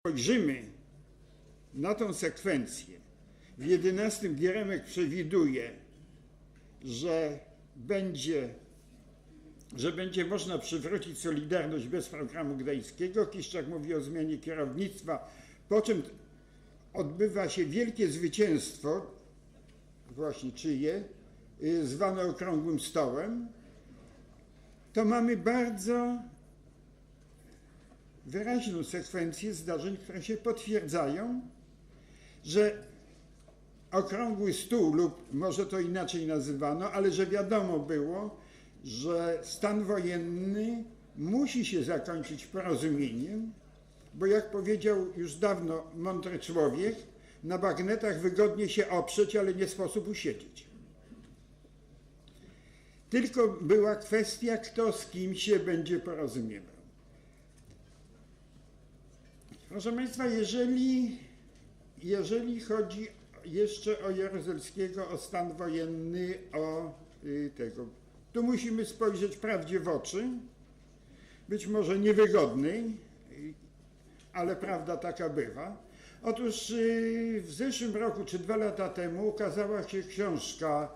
spojrzymy na tą sekwencję, w 11 Gieremek przewiduje, że będzie, że będzie można przywrócić Solidarność bez programu gdańskiego. Kiszczak mówi o zmianie kierownictwa, po czym odbywa się wielkie zwycięstwo, właśnie czyje, y, zwane okrągłym stołem. To mamy bardzo wyraźną sekwencję zdarzeń, które się potwierdzają, że okrągły stół, lub może to inaczej nazywano, ale że wiadomo było, że stan wojenny musi się zakończyć porozumieniem, bo jak powiedział już dawno mądry człowiek, na bagnetach wygodnie się oprzeć, ale nie sposób usiedzieć. Tylko była kwestia, kto z kim się będzie porozumiewał. Proszę Państwa, jeżeli, jeżeli chodzi jeszcze o Jaruzelskiego, o stan wojenny, o y, tego, tu musimy spojrzeć prawdzie w oczy, być może niewygodnej, y, ale prawda taka bywa. Otóż y, w zeszłym roku, czy dwa lata temu, ukazała się książka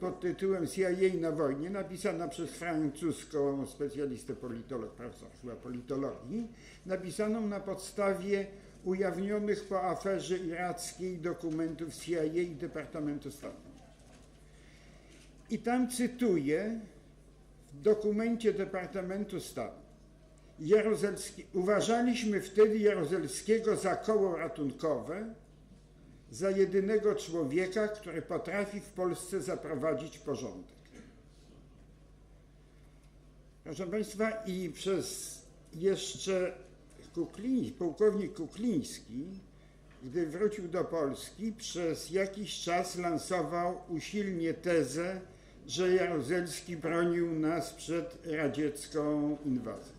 pod tytułem CIA na wojnie, napisana przez francuską specjalistę politolog, profesor politologii, napisaną na podstawie ujawnionych po aferze irackiej dokumentów CIA i Departamentu Stanu. I tam cytuję w dokumencie Departamentu Stanu. Jaruzelski, uważaliśmy wtedy Jaruzelskiego za koło ratunkowe, za jedynego człowieka, który potrafi w Polsce zaprowadzić porządek. Proszę Państwa, i przez jeszcze Kukliń, pułkownik Kukliński, gdy wrócił do Polski, przez jakiś czas lansował usilnie tezę, że Jaruzelski bronił nas przed radziecką inwazją.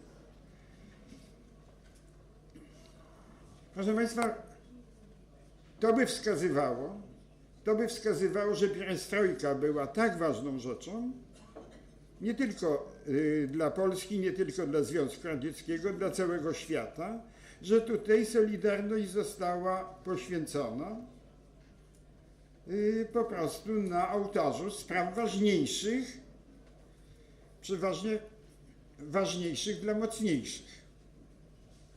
Proszę Państwa, to by wskazywało, to by wskazywało, że perestrojka była tak ważną rzeczą, nie tylko y, dla Polski, nie tylko dla Związku Radzieckiego, dla całego świata, że tutaj Solidarność została poświęcona y, po prostu na ołtarzu spraw ważniejszych, przeważnie ważniejszych dla mocniejszych.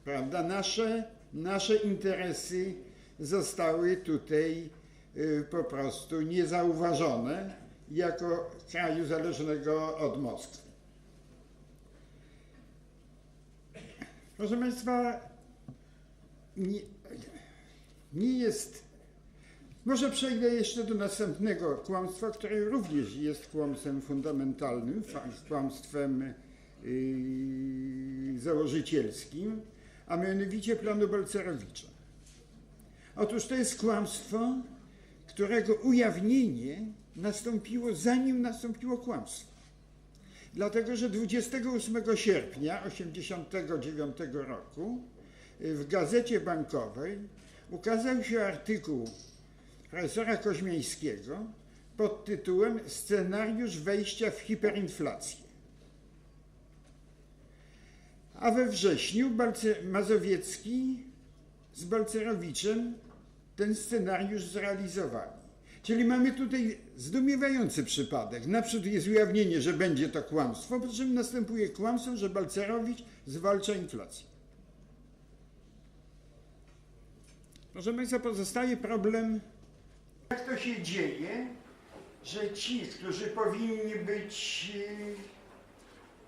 Prawda? Nasze, nasze interesy zostały tutaj y, po prostu niezauważone jako kraju zależnego od Moskwy. Proszę Państwa, nie, nie jest. Może przejdę jeszcze do następnego kłamstwa, które również jest kłamstwem fundamentalnym, kłamstwem yy, założycielskim, a mianowicie planu Balcerowicza. Otóż to jest kłamstwo, którego ujawnienie nastąpiło zanim nastąpiło kłamstwo. Dlatego, że 28 sierpnia 1989 roku w Gazecie Bankowej ukazał się artykuł profesora Koźmińskiego pod tytułem Scenariusz wejścia w hiperinflację. A we wrześniu Mazowiecki z Balcerowiczem ten scenariusz zrealizowali. Czyli mamy tutaj zdumiewający przypadek. Naprzód jest ujawnienie, że będzie to kłamstwo, po czym następuje kłamstwo, że Balcerowicz zwalcza inflację. Proszę Państwa, pozostaje problem, jak to się dzieje, że ci, którzy powinni być,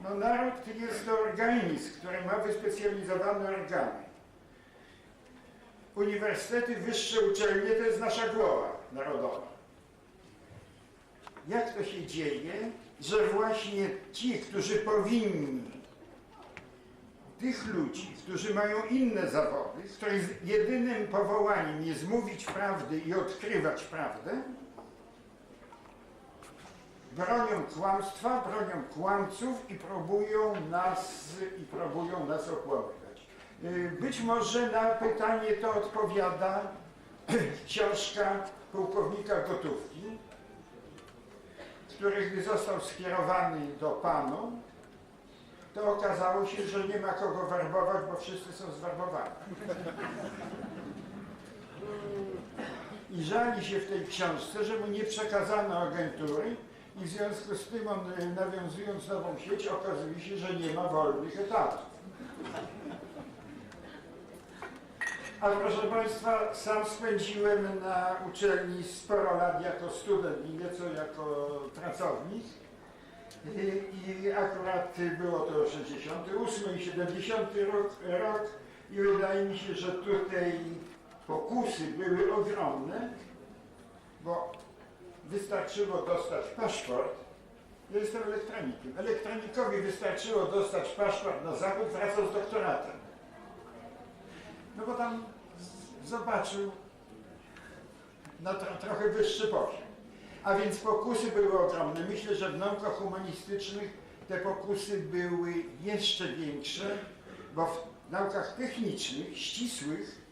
no naród jest to organizm, który ma wyspecjalizowane organy. Uniwersytety, wyższe uczelnie to jest nasza głowa narodowa. Jak to się dzieje, że właśnie ci, którzy powinni tych ludzi, którzy mają inne zawody, których jedynym powołaniem jest mówić prawdy i odkrywać prawdę, bronią kłamstwa, bronią kłamców i próbują nas, i próbują nas okłamywać. Być może na pytanie to odpowiada książka pułkownika Gotówki, który gdy został skierowany do panu, to okazało się, że nie ma kogo werbować, bo wszyscy są zwerbowani. I żali się w tej książce, że mu nie przekazano agentury i w związku z tym on, y, nawiązując nową sieć, okazuje się, że nie ma wolnych etatów. A proszę Państwa, sam spędziłem na uczelni sporo lat jako student i nieco jako pracownik. I, I akurat było to 68 i 70 rok, rok i wydaje mi się, że tutaj pokusy były ogromne, bo wystarczyło dostać paszport. Ja jestem elektronikiem. Elektronikowi wystarczyło dostać paszport na zachód, wracał z doktoratem. No bo tam zobaczył tro, trochę wyższy poziom. A więc pokusy były ogromne. Myślę, że w naukach humanistycznych te pokusy były jeszcze większe, bo w naukach technicznych, ścisłych,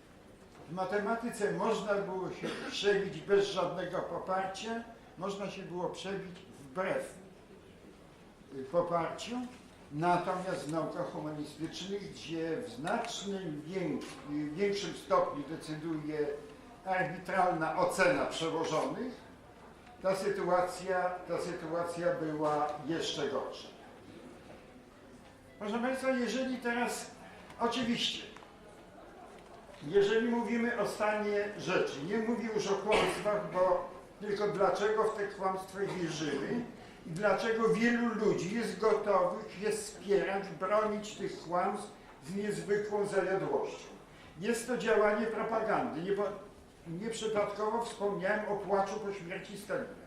w matematyce można było się przebić bez żadnego poparcia, można się było przebić wbrew poparciu, natomiast w naukach humanistycznych, gdzie w znacznym większym stopniu decyduje arbitralna ocena przełożonych, ta sytuacja, ta sytuacja była jeszcze gorsza. Proszę Państwa, jeżeli teraz, oczywiście, jeżeli mówimy o stanie rzeczy, nie mówię już o kłamstwach, bo tylko dlaczego w te kłamstwa wierzymy i dlaczego wielu ludzi jest gotowych je wspierać, bronić tych kłamstw z niezwykłą zajadłością. Jest to działanie propagandy. Nie, nieprzypadkowo wspomniałem o płaczu po śmierci Stalina.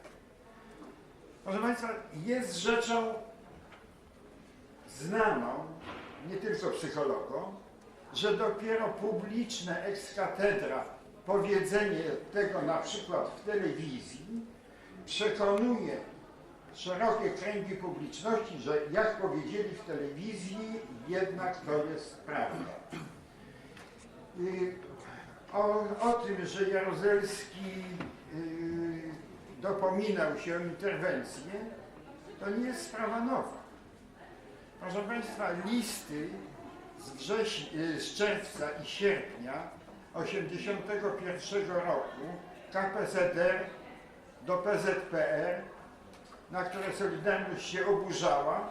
Proszę Państwa, jest rzeczą znaną, nie tylko psychologom, że dopiero publiczne ex cathedra powiedzenie tego na przykład w telewizji przekonuje szerokie kręgi publiczności, że jak powiedzieli w telewizji, jednak to jest prawda. Y, O, o tym, że Jaruzelski y, dopominał się o interwencję, to nie jest sprawa nowa. Proszę Państwa, listy z, y, z czerwca i sierpnia 1981 roku KPZR do PZPR, na które Solidarność się oburzała,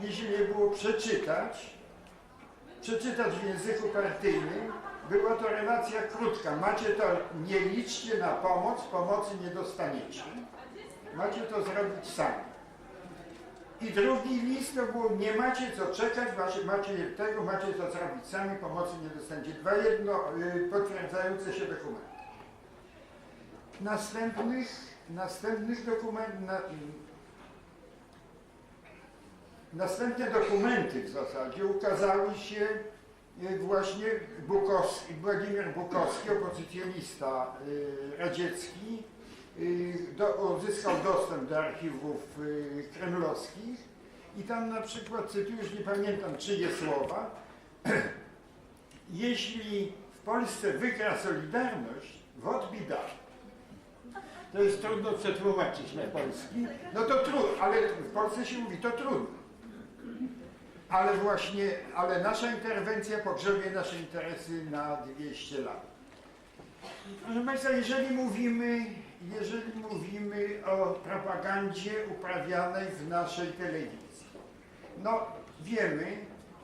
jeśli je było przeczytać, przeczytać w języku partyjnym, była to relacja krótka. Macie to, nie liczcie na pomoc, pomocy nie dostaniecie. Macie to zrobić sami. I drugi list to było, nie macie co czekać, macie, macie tego, macie to zrobić sami, pomocy nie dostaniecie. Dwa jedno y, potwierdzające się dokumenty. Następnych, następnych dokumentów, na, następne dokumenty w zasadzie ukazały się y, właśnie Bukowski, Władimir Bukowski, opozycjonista y, radziecki, y, do, dostęp do archiwów kremlowskich i tam na przykład, cytuję, już nie pamiętam czyje słowa, jeśli w Polsce wygra Solidarność, wod bida. To jest trudno przetłumaczyć na polski. No to trudno, ale w Polsce się mówi, to trudno. Ale właśnie, ale nasza interwencja pogrzebie nasze interesy na 200 lat. Proszę Państwa, jeżeli mówimy, jeżeli mówimy o propagandzie uprawianej w naszej telewizji, no wiemy,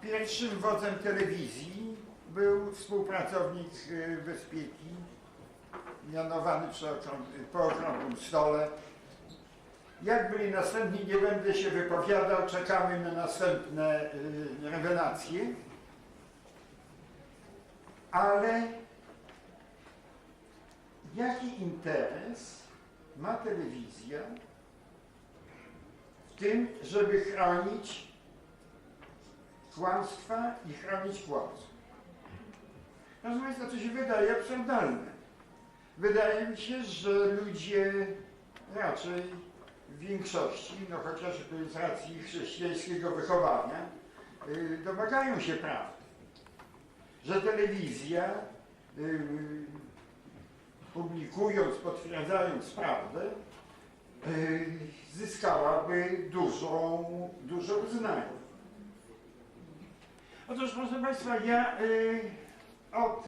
pierwszym wodzem telewizji był współpracownik y, bezpieki, mianowany przy po okrągłym stole. Jak byli następni, nie będę się wypowiadał, czekamy na następne y, rewelacje. Ale jaki interes ma telewizja w tym, żeby chronić kłamstwa i chronić kłamstw? Proszę Państwa, to się wydaje absurdalne. Wydaje mi się, że ludzie raczej w większości, no chociażby z racji chrześcijańskiego wychowania, y, domagają się prawdy. Że telewizja, y, publikując, potwierdzając prawdę, y, zyskałaby dużą, dużo uznania. Otóż proszę Państwa, ja od